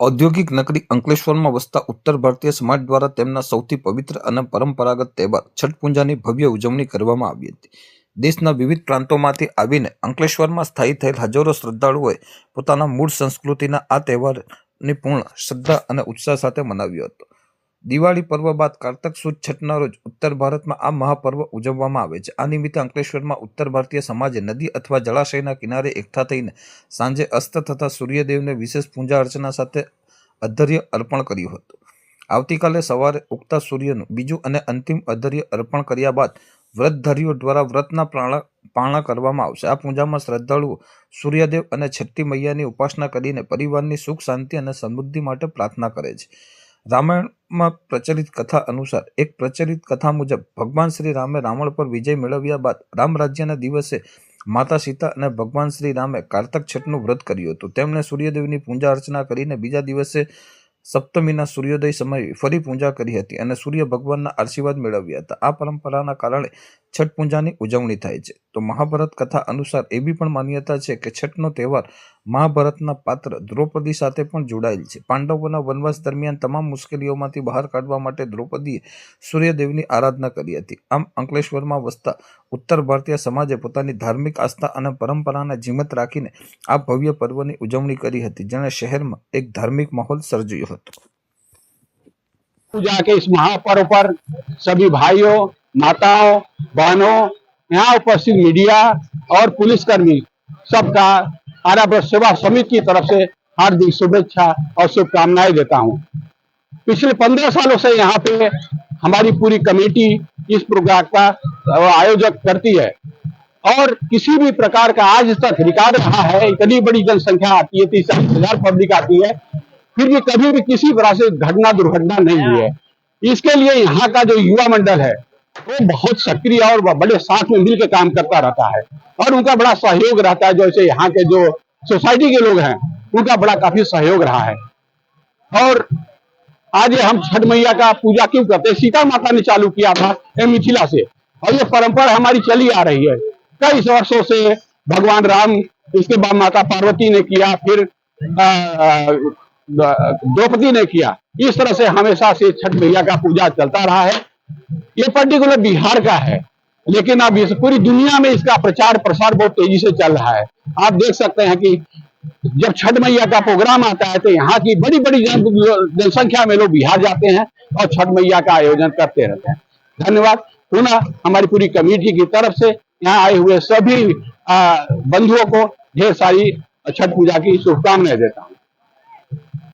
ઔદ્યોગિક નગરી અંકલેશ્વરમાં વસતા ઉત્તર ભારતીય સમાજ દ્વારા તેમના સૌથી પવિત્ર અને પરંપરાગત તહેવાર છઠ પૂજાની ભવ્ય ઉજવણી કરવામાં આવી હતી. દેશના વિવિધ પ્રાંતોમાંથી આવીને અંકલેશ્વરમાં સ્થાયી થયેલ હજારો શ્રદ્ધાળુઓએ પોતાના મૂળ સંસ્કૃતિના આ તહેવારની પૂર્ણ શ્રદ્ધા અને ઉત્સાહ સાથે મનાવ્યો હતો. દિવાળી પર્વ બાદ કારતક સુદ છઠના રોજ ઉત્તર ભારતમાં આ મહાપર્વ ઉજવવામાં આવે છે. આ નિમિત્તે અંકલેશ્વરમાં ઉત્તર ભારતીય સમાજે નદી અથવા જળાશયના કિનારે એકઠા થઈને સાંજે અસ્ત થતા સૂર્યદેવને વિશેષ પૂજા અર્ચના સાથે અધર્ય અર્પણ કર્યું હતું. આવતીકાલે સવારે ઉગતા સૂર્યનું બીજું અને અંતિમ અધર્ય અર્પણ કર્યા બાદ વ્રતધારીઓ દ્વારા વ્રતના પ્રાણા, પારણા કરવામાં આવશે. આ પૂજામાં શ્રદ્ધાળુઓ સૂર્યદેવ અને છઠ્ઠી મૈયાની ઉપાસના કરીને પરિવારની સુખ, શાંતિ અને સમૃદ્ધિ માટે પ્રાર્થના કરે છે. રામાયણમાં પ્રચલિત કથા અનુસાર, એક પ્રચલિત કથા મુજબ ભગવાન શ્રી રામે રાવણ પર વિજય મેળવ્યા બાદ રામ રાજ્યના દિવસે માતા સીતા અને ભગવાન શ્રી રામે કારતક છઠનું વ્રત કર્યું હતું. તેમણે સૂર્યદેવની પૂજા અર્ચના કરીને બીજા દિવસે સપ્તમીના સૂર્યોદય સમયે ફરી પૂજા કરી હતી અને સૂર્ય ભગવાનના આશીર્વાદ મેળવ્યા હતા. આ પરંપરાના કારણે છઠ પૂજાની ઉજવણી થાય છે. તો મહાભારત કથા અનુસાર એવી પણ માન્યતા છે કે છઠનો તહેવાર મહાભારતના પાત્ર દ્રૌપદી સાથે પણ જોડાયેલ છે. પાંડવોના વનવાસ દરમિયાન તમામ મુશ્કેલીઓમાંથી બહાર કાઢવા માટે દ્રૌપદીએ સૂર્યદેવની આરાધના કરી હતી. આમ અંકલેશ્વરમાં વસતા ઉત્તર ભારતીય સમાજે પોતાની ધાર્મિક આસ્થા અને પરંપરાને જીમત રાખીને આ ભવ્ય પર્વની ઉજવણી કરી હતી, જેણે શહેરમાં એક ધાર્મિક માહોલ સર્જ્યો હતો. પૂજા કે મહાપર્વ પર સભી ભાઈઓ माताओं, बहनों, यहाँ उपस्थित मीडिया और पुलिसकर्मी सबका आर्यावर्त सेवा समिति की तरफ़ से हार्दिक शुभेच्छा और शुभकामनाएँ देता हूँ। पिछले पंद्रह सालों से यहाँ पे हमारी पूरी कमेटी इस प्रोग्राम का आयोजक करती है और किसी भी प्रकार का आज तक रिकॉर्ड रहा है, इतनी बड़ी जनसंख्या आती है तीस हज़ार पब्लिक आती है, फिर भी कभी भी किसी तरह से घटना दुर्घटना नहीं हुई है। इसके लिए यहाँ का जो युवा मंडल है वो बहुत सक्रिय और बड़े साथ में मिलकर काम करता रहता है। और उनका बड़ा सहयोग रहता है, जैसे यहाँ के जो सोसाइटी के लोग हैं, उनका बड़ा काफ़ी सहयोग रहा है। और आज हम छठ मैया का पूजा क्यों करते हैं? सीता माता ने चालू किया था ये मिथिला से। और ये परंपरा हमारी चली आ रही है। कई वर्षों से भगवान राम, इसके बाद माता पार्वती ने किया, फिर द्रौपदी ने किया। इस तरह से हमेशा से छठ मैया का पूजा चलता रहा है। ये पर्टिकुलर बिहार का है। लेकिन अब इस पूरी दुनिया में इसका प्रचार प्रसार बहुत तेज़ी से चल रहा है। आप देख सकते हैं कि जब छठ मैया का प्रोग्राम आता है तो यहाँ की बड़ी बड़ी जनसंख्या में लोग बिहार जाते हैं और छठ मैया का आयोजन करते रहते हैं। धन्यवाद। पुनः हमारी पूरी कमेटी की तरफ़ से यहाँ आए हुए सभी बंधुओं को ढेर सारी छठ पूजा की शुभकामनाएँ देता हूँ।